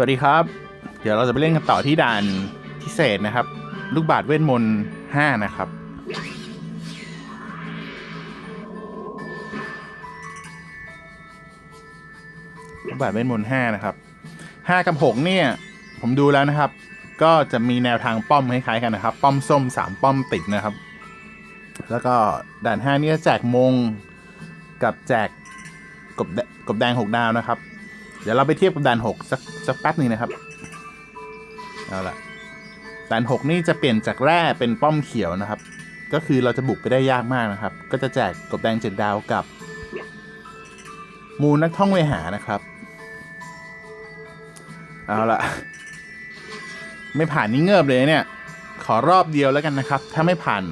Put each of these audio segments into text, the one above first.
วัสดีครับ เดี๋ยวเราจะไปเล่นกันต่อที่ด่านพิเศษนะครับ ลูกบาศก์เวทมนต์ห้านะครับ ลูกบาศก์เวทมนต์ห้านะครับห้ากับหกเนี่ย ผมดูแล้วนะครับ ก็จะมีแนวทางป้อมคล้ายๆกันนะครับ ป้อมส้มสามป้อมติดนะครับ แล้วก็ด่านห้านี่จะแจกมงกับแจกกบแดกบแดงหกดาวนะครับ เดี๋ยวเราไปเทียบกับด่านหกสักสักแป๊บหนึ่งนะครับ เอาละด่านหกนี่จะเปลี่ยนจากแร่เป็นป้อมเขียวนะครับ ก็คือเราจะบุกไปได้ยากมากนะครับ ก็จะแจกกบแดงเจ็ดดาวกับ มูนักท่องเวหานะครับ เอาละไม่ผ่านนี่เงิบเลยเนี่ย ขอรอบเดียวแล้วกันนะครับ ถ้าไม่ผ่าน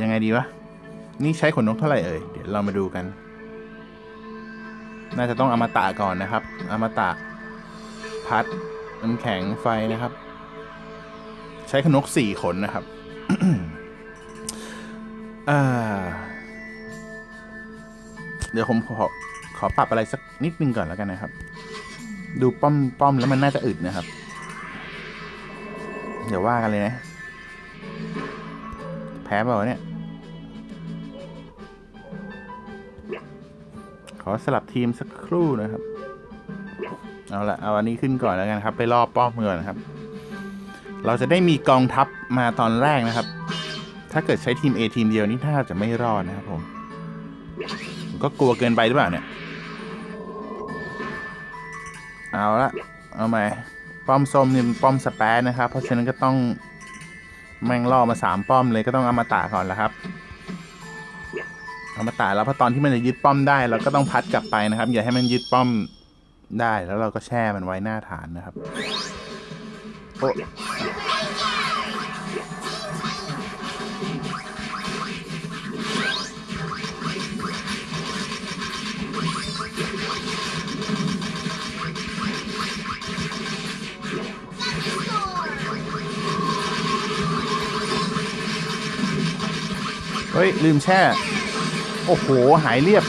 ยังไงดีวะ นี่ใช้ขนนกเท่าไหร่เอ่ย เดี๋ยวเรามาดูกัน น่าจะต้องอมตะก่อนนะครับ อมตะ พัดน้ำแข็งไฟนะครับ ใช้ขนกสี่ขนนะครับเดี๋ยวผมขอขอปรับอะไรสักนิดนึงก่อนแล้วกันนะครับ ดูป้อมป้อมแล้วมันน่าจะอึดนะครับเดี๋ยวว่ากันเลยนะ แพ้เปล่าวะเนี่ย ขอสลับทีมสักครู่นะครับ เอาละเอาอันนี้ขึ้นก่อนแล้วกันครับ ไปรอบป้อมก่อนนะครับ เราจะได้มีกองทัพมาตอนแรกนะครับ ถ้าเกิดใช้ทีม A ทีมเดียวนี่ถ้าจะไม่รอดนะครับผมผมก็กลัวเกินไปหรือเปล่าเนี่ย เอาละเอาไหมป้อมส้มนี่ป้อมสแปซนะครับ เพราะฉะนั้นก็ต้องแม่งล่อมาสามป้อมเลยก็ต้องเอามาตาก่อนแล้วครับ อามาตาแล้วเพราะตอนที่มันจะยึดป้อมได้เราก็ต้องพัดกลับไปนะครับ อย่าให้มันยึดป้อมได้แล้วเราก็แช่มันไว้หน้าฐานนะครับโอ้เฮ้ย ลืมแช่ โอ้โห หายเรียบ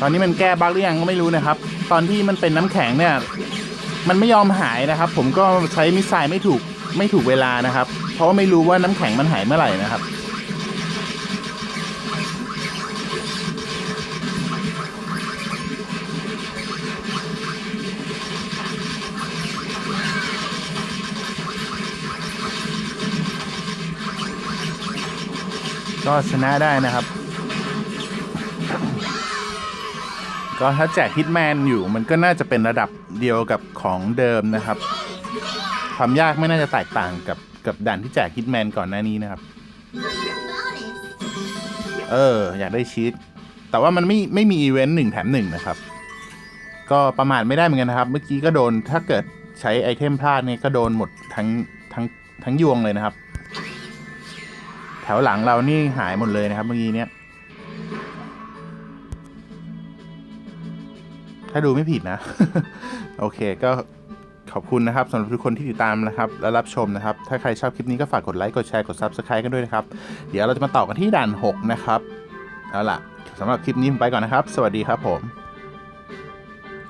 ตอนนี้มันแก้บั๊กหรือยังก็ไม่รู้นะครับ ตอนที่มันเป็นน้ำแข็งเนี่ย มันไม่ยอมหายนะครับ ผมก็ใช้มิสไซล์ไม่ถูกไม่ถูกเวลานะครับ เพราะว่าไม่รู้ว่าน้ำแข็งมันหายเมื่อไหร่นะครับ ก็ชนะได้นะครับ ก็ถ้าแจกฮิตแมนอยู่มันก็น่าจะเป็นระดับเดียวกับของเดิมนะครับ ความยากไม่น่าจะแตกต่างกับกับด่านที่แจกฮิตแมนก่อนหน้านี้นะครับ เออ อยากได้ชีตแต่ว่ามันไม่ไม่มีอีเวนต์หนึ่งแถมหนึ่งนะครับ ก็ประมาทไม่ได้เหมือนกันนะครับ เมื่อกี้ก็โดนถ้าเกิดใช้ไอเทมพลาดเนี่ยก็โดนหมดทั้งทั้งทั้งยวงเลยนะครับ แถวหลังเรานี่หายหมดเลยนะครับเมื่อกี้เนี้ยถ้าดูไม่ผิดนะ โอเคก็ขอบคุณนะครับสำหรับทุกคนที่ติดตามนะครับ และรับชมนะครับ ถ้าใครชอบคลิปนี้ก็ฝากกดไลค์ กดแชร์ กด Subscribe กันด้วยนะครับ เดี๋ยวเราจะมาต่อกันที่ด่าน 6 นะครับ เอาล่ะสำหรับคลิปนี้ผมไปก่อนนะครับ สวัสดีครับผม